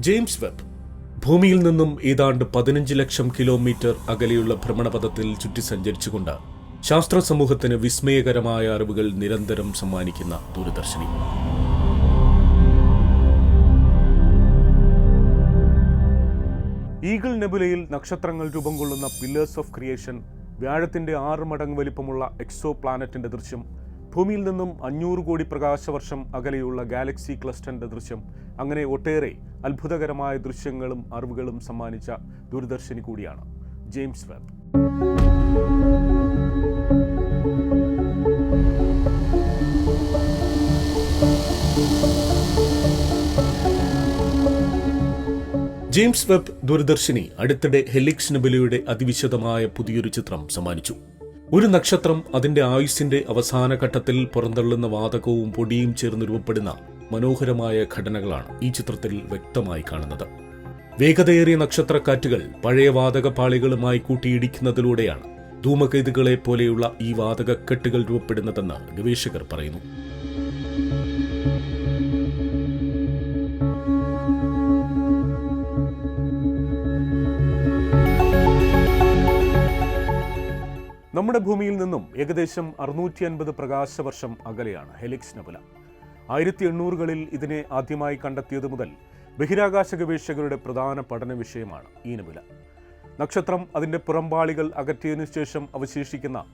James Webb ഭൂമിയിൽ നിന്നും ഏതാണ്ട് പതിനഞ്ച് ലക്ഷം കിലോമീറ്റർ അകലെയുള്ള ഭ്രമണപഥത്തിൽ ചുറ്റി സഞ്ചരിച്ചുകൊണ്ട് ശാസ്ത്ര സമൂഹത്തിന് വിസ്മയകരമായ അറിവുകൾ നിരന്തരം സമ്മാനിക്കുന്ന ദൂരദർശിനി. ഈഗിൾ നെബുലയിൽ നക്ഷത്രങ്ങൾ രൂപം കൊള്ളുന്ന പില്ലേഴ്സ് ഓഫ് ക്രിയേഷൻ വ്യാഴത്തിന്റെ ആറ് മടങ്ങ് വലിപ്പമുള്ള എക്സോ പ്ലാനറ്റിന്റെ ദൃശ്യം ഭൂമിയിൽ നിന്നും അഞ്ഞൂറ് കോടി പ്രകാശവർഷം അകലെയുള്ള ഗാലക്സി ക്ലസ്റ്ററിന്റെ ദൃശ്യം അങ്ങനെ ഒട്ടേറെ അത്ഭുതകരമായ ദൃശ്യങ്ങളും അറിവുകളും സമ്മാനിച്ച ദൂരദർശിനി കൂടിയാണ് ജെയിംസ് വെബ്. ജെയിംസ് വെബ് ദൂരദർശിനി അടുത്തിടെ ഹെലിക്സ് നെബുലയുടെ അതിവിശദമായ പുതിയൊരു ചിത്രം സമ്മാനിച്ചു. ഒരു നക്ഷത്രം അതിന്റെ ആയുസിന്റെ അവസാന ഘട്ടത്തിൽ പുറന്തള്ളുന്ന വാതകവും പൊടിയും ചേർന്ന് രൂപപ്പെടുന്ന മനോഹരമായ ഘടനകളാണ് ഈ ചിത്രത്തിൽ വ്യക്തമായി കാണുന്നത്. വേഗതയേറിയ നക്ഷത്രക്കാറ്റുകൾ പഴയ വാതകപാളികളുമായി കൂട്ടിയിടിക്കുന്നതിലൂടെയാണ് ധൂമകേതുകളെ പോലെയുള്ള ഈ വാതകക്കെട്ടുകൾ രൂപപ്പെടുന്നതെന്ന് ഗവേഷകർ പറയുന്നു. നമ്മുടെ ഭൂമിയിൽ നിന്നും ഏകദേശം അറുന്നൂറ്റി അൻപത് പ്രകാശവർഷം അകലെയാണ് ഹെലിക്സ് നബുല ആയിരത്തി എണ്ണൂറുകളിൽ ഇതിനെ ആദ്യമായി കണ്ടെത്തിയത് മുതൽ ബഹിരാകാശ ഗവേഷകരുടെ പ്രധാന പഠന വിഷയമാണ് ഈ നബുല നക്ഷത്രം അതിന്റെ പുറംപാളികൾ അകറ്റിയതിനു ശേഷം അവശേഷിക്കുന്ന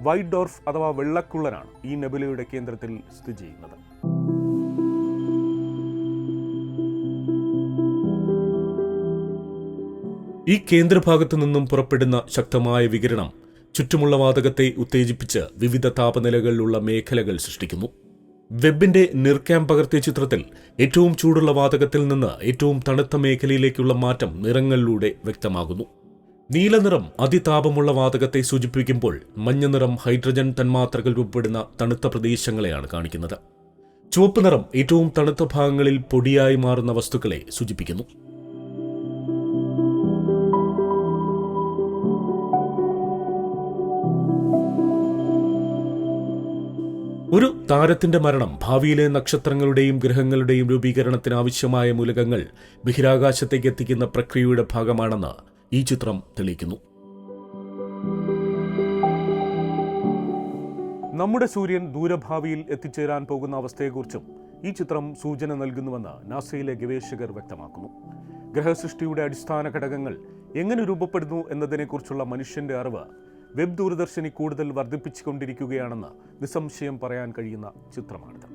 വൈറ്റ് ഡോർഫ് അഥവാ വെള്ളക്കുള്ളനാണ് ഈ നബുലയുടെ കേന്ദ്രത്തിൽ സ്ഥിതി ചെയ്യുന്നത്. ഈ കേന്ദ്രഭാഗത്തു നിന്നും പുറപ്പെടുന്ന ശക്തമായ വികിരണം ചുറ്റുമുള്ള വാതകത്തെ ഉത്തേജിപ്പിച്ച് വിവിധ താപനിലകളിലുള്ള മേഖലകൾ സൃഷ്ടിക്കുന്നു. വെബിന്റെ നിർക്യാം പകർത്തിയ ചിത്രത്തിൽ ഏറ്റവും ചൂടുള്ള വാതകത്തിൽ നിന്ന് ഏറ്റവും തണുത്ത മേഖലയിലേക്കുള്ള മാറ്റം നിറങ്ങളിലൂടെ വ്യക്തമാകുന്നു. നീലനിറം അതിതാപമുള്ള വാതകത്തെ സൂചിപ്പിക്കുമ്പോൾ മഞ്ഞ നിറം ഹൈഡ്രജൻ തന്മാത്രകൾ രൂപപ്പെടുന്ന തണുത്ത പ്രദേശങ്ങളെയാണ് കാണിക്കുന്നത്. ചുവപ്പ് നിറം ഏറ്റവും തണുത്ത ഭാഗങ്ങളിൽ പൊടിയായി മാറുന്ന വസ്തുക്കളെ സൂചിപ്പിക്കുന്നു. ഒരു താരത്തിന്റെ മരണം ഭാവിയിലെ നക്ഷത്രങ്ങളുടെയും ഗ്രഹങ്ങളുടെയും രൂപീകരണത്തിന് ആവശ്യമായ മൂലകങ്ങൾ ബഹിരാകാശത്തേക്ക് എത്തിക്കുന്ന പ്രക്രിയയുടെ ഭാഗമാണെന്ന് ഈ ചിത്രം തെളിയിക്കുന്നു. നമ്മുടെ സൂര്യൻ ദൂരഭാവിയിൽ എത്തിച്ചേരാൻ പോകുന്ന അവസ്ഥയെക്കുറിച്ചും ഈ ചിത്രം സൂചന നൽകുന്നുവെന്ന് നാസയിലെ ഗവേഷകർ വ്യക്തമാക്കുന്നു. ഗ്രഹസൃഷ്ടിയുടെ അടിസ്ഥാന ഘടകങ്ങൾ എങ്ങനെ രൂപപ്പെടുന്നു എന്നതിനെക്കുറിച്ചുള്ള മനുഷ്യന്റെ അറിവ് വെബ് ദൂരദർശിനി കൂടുതൽ വർദ്ധിപ്പിച്ചുകൊണ്ടിരിക്കുകയാണെന്ന് നിസ്സംശയം പറയാൻ കഴിയുന്ന ചിത്രമാണിത്.